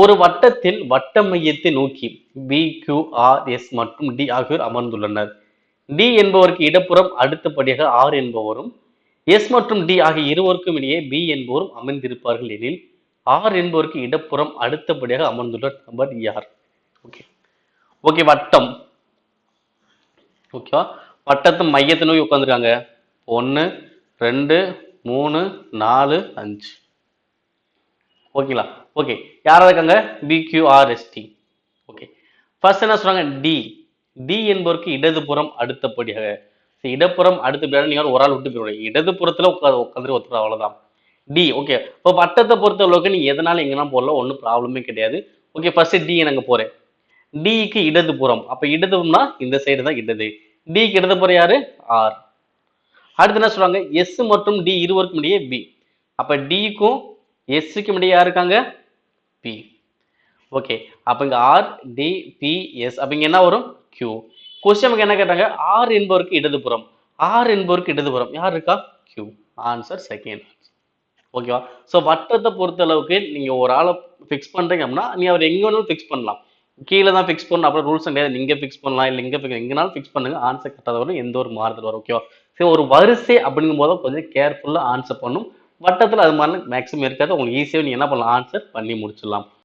ஒரு வட்டத்தில் வட்ட மையத்தை நோக்கி பி கியூ ஆர் எஸ் மற்றும் டி ஆகியோர் அமர்ந்துள்ளனர். டி என்பவருக்கு இடப்புறம் அடுத்தபடியாக ஆர் என்பவரும் எஸ் மற்றும் டி ஆகிய இருவருக்கும் இடையே பி என்பவரும் அமர்ந்திருப்பார்கள் எனில் ஆர் என்பவருக்கு இடப்புறம் அடுத்தபடியாக அமர்ந்துள்ள நபர் யார்? ஓகே ஓகே வட்டம். ஓகேவா வட்டத்து மையத்தை நோக்கி உட்காந்துருக்காங்க ஒன்று ரெண்டு மூணு நாலு அஞ்சு. ஓகேங்களா? ஓகே. யாரா இருக்காங்க? PQRST okay. ஃபர்ஸ்ட் என்ன சொல்றாங்க? டி டி என்பவருக்கு இடதுபுறம் அடுத்தபடியாக சரி, இடப்புறம் அடுத்தபடியாக நீங்கள் ஒரு ஆள் விட்டு போயிடுவீங்க இடதுபுறத்தில் உட்காந்து உட்காந்து ஒருத்தர் அவ்வளோதான் டி ஓகே. இப்போ வட்டத்தை பொறுத்த அளவுக்கு நீ எதனால எங்கன்னா போடலாம் ஒன்றும் ப்ராப்ளமே கிடையாது. ஓகே ஃபர்ஸ்ட் டி எனக்கு போகிறேன் டிக்கு இடதுபுறம். அப்போ இடதுபுறம்னா இந்த சைடு தான் இடது. டிக்கு இடதுபுறம் யாரு? ஆர் அடுத்து என்ன சொல்றாங்க? எஸ் மற்றும் டி இருவருக்கும் இடையே பி அப்போ டிக்கும் எஸ்ஸுக்கும் முன்னாடி யார் இருக்காங்க? பி ஓகே அப்போ இங்கே ஆர் டி பி எஸ் அப்போ இங்கே என்ன வரும்? கியூ கொஸ்டின் என்ன கேட்டாங்க? ஆர் என்பவருக்கு இடதுபுறம் ஆர் என்பவருக்கு இடதுபுறம் யார் இருக்கா? கியூ ஆன்சர் செகண்ட் ஓகேவா ஸோ வட்டத்தை பொறுத்த அளவுக்கு நீங்கள் ஒரு ஆளை ஃபிக்ஸ் பண்ணுறீங்க அப்படின்னா நீ அவர் எங்கே வேணாலும் ஃபிக்ஸ் பண்ணலாம். கீழே தான் ஃபிக்ஸ் பண்ணணும். அப்புறம் ரூல்ஸ் கிடையாது. நீங்கள் ஃபிக்ஸ் பண்ணலாம். இல்லை இங்கே fix- எங்கேனாலும் ஃபிக்ஸ் பண்ணுங்க. ஆன்சர் கரெக்டாக வரும். எந்த ஒரு மாறுதல் வரும். ஓகேவா சரி ஒரு வரிசை அப்படிங்கும் போது கொஞ்சம் கேர்ஃபுல்லாக ஆன்சர் பண்ணும். வட்டத்தில் அது மாதிரி மேக்ஸிமம் இருக்காது. உங்களுக்கு ஈஸியாக நீங்கள் என்ன பண்ணலாம்? ஆன்சர் பண்ணி முடிச்சிடலாம்.